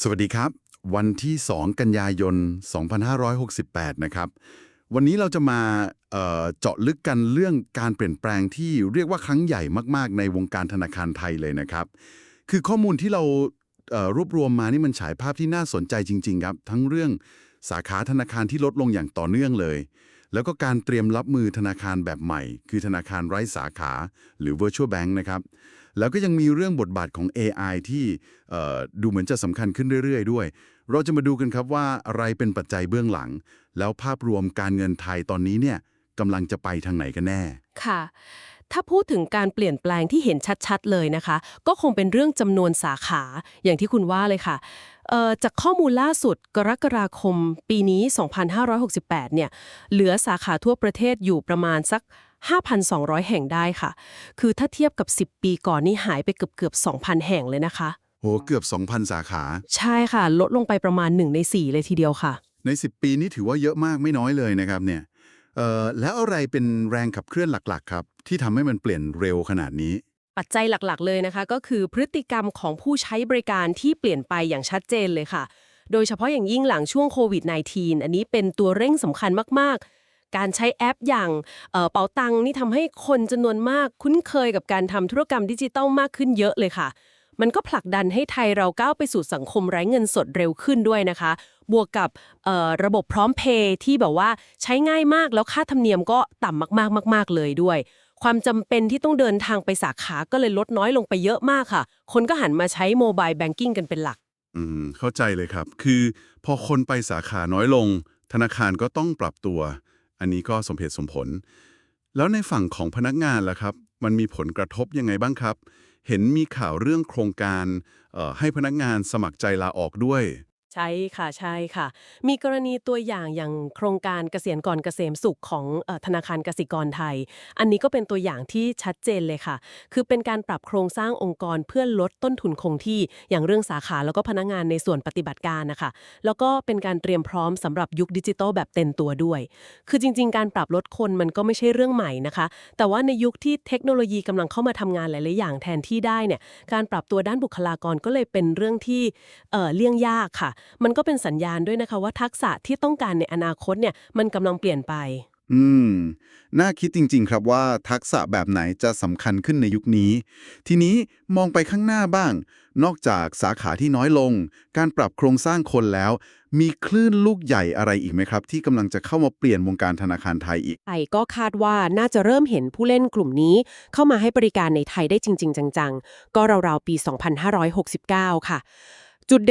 สวัสดีครับ วันที่ 2 กันยายน 2568 นะครับ วันนี้เราจะมาเเจาะลึกกันเรื่องการเปลี่ยนแปลงที่เรียกว่าครั้งใหญ่มาก ๆ ในวงการธนาคารไทยเลยนะครับ คือข้อมูลที่เรารวบรวมมานี่มันฉายภาพที่น่าสนใจจริง ๆ ครับ ทั้งเรื่องสาขาธนาคารที่ลดลงอย่างต่อเนื่องเลย แล้วก็การเตรียมรับมือธนาคารแบบใหม่ คือธนาคารไร้สาขาหรือ virtual bank นะครับ แล้วก็ยังมีเรื่องบทบาทของ AI ที่ดูเหมือนจะสำคัญขึ้นเรื่อยๆ ด้วย เราจะมาดูกันครับว่าอะไรเป็นปัจจัยเบื้องหลัง แล้วภาพรวมการเงินไทยตอนนี้เนี่ยกำลังจะไปทางไหนกันแน่ ค่ะ ถ้าพูดถึงการเปลี่ยนแปลงที่เห็นชัดๆ เลยนะคะ ก็คงเป็นเรื่องจำนวนสาขาอย่างที่คุณว่าเลยค่ะ จากข้อมูลล่าสุดกรกฎาคมปีนี้ 2568 เนี่ย เหลือสาขาทั่วประเทศอยู่ประมาณสัก 5,200 แห่งได้ค่ะ คือถ้าเทียบกับ 10 ปีก่อนนี่หายไปเกือบๆ2,000 แห่งเลยนะคะ โห เกือบ 2,000 สาขา ใช่ค่ะ ลดลงไปประมาณ 1 ใน 4 เลยทีเดียวค่ะ ใน 10 ปีนี้ถือว่าเยอะมากไม่น้อยเลยนะครับเนี่ยเอ่อแล้วอะไรเป็นแรงขับเคลื่อนหลักๆ ครับ ที่ทำให้มันเปลี่ยนเร็วขนาดนี้ ปัจจัยหลักๆ เลยนะคะ ก็คือพฤติกรรมของผู้ใช้บริการที่เปลี่ยนไปอย่างชัดเจนเลยค่ะ โดยเฉพาะอย่างยิ่งหลังช่วงโควิด -19 อันนี้เป็นตัวเร่งสำคัญมากๆ การใช้แอปอย่างเป๋าตังนี่ทำให้คนจำนวนมากคุ้นเคยกับการทำธุรกรรมดิจิตัลมากขึ้นเยอะเลยค่ะ มันก็ผลักดันให้ไทยเราก้าวไปสู่สังคมไร้เงินสดเร็วขึ้นด้วยนะคะ บวกกับระบบพร้อมเพย์ที่แบบว่าใช้ง่ายมากแล้วค่าธรรมเนียมก็ต่ำมากๆมาก ๆเลยด้วย ความจำเป็นที่ต้องเดินทางไปสาขาก็เลยลดน้อยลงไปเยอะมากค่ะ คนก็หันมาใช้โมบายแบงกิ้งกันเป็นหลัก อืม เข้าใจเลยครับ คือพอคนไปสาขาน้อยลง ธนาคารก็ต้องปรับตัว อันนี้ก็สมเหตุสมผล แล้วในฝั่งของพนักงานล่ะครับ มันมีผลกระทบยังไงบ้างครับ เห็นมีข่าวเรื่องโครงการเอ่อให้พนักงานสมัครใจลาออกด้วย ใช่ค่ะใช่ค่ะ มีกรณีตัวอย่างอย่างโครงการเกษียณก่อนเกษมสุขของเออธนาคารกสิกรไทย อันนี้ก็เป็นตัวอย่างที่ชัดเจนเลยค่ะ คือเป็นการปรับโครงสร้างองค์กรเพื่อลดต้นทุนคงที่อย่างเรื่องสาขาแล้วก็พนักงานในส่วนปฏิบัติการนะคะ แล้วก็เป็นการเตรียมพร้อมสำหรับยุคดิจิทัลแบบเต็มตัวด้วย คือจริง ๆ การปรับลดคนมันก็ไม่ใช่เรื่องใหม่นะคะ แต่ว่าในยุคที่เทคโนโลยีกำลังเข้ามาทำงานหลายๆอย่างแทนที่ได้เนี่ยการปรับตัวด้านบุคลากรก็เลยเป็นเรื่องที่เอ่อเลี่ยงยากค่ะมันก็เป็นสัญญาณด้วยนะคะว่าทักษะที่ต้องการในอนาคตเนี่ยมันกำลังเปลี่ยนไป อืม น่าคิดจริง ๆ ครับว่าทักษะแบบไหนจะสำคัญขึ้นในยุคนี้ ทีนี้มองไปข้างหน้าบ้าง นอกจากสาขาที่น้อยลง การปรับโครงสร้างคนแล้ว มีคลื่นลูกใหญ่อะไรอีกไหมครับ ที่กำลังจะเข้ามาเปลี่ยนวงการธนาคารไทยอีก ไทยก็คาดว่าน่าจะเริ่มเห็นผู้เล่นกลุ่มนี้ เข้ามาให้บริการในไทยได้จริง ๆ จัง ๆ ก็ราวๆปี 2569 ค่ะ จุดเด่น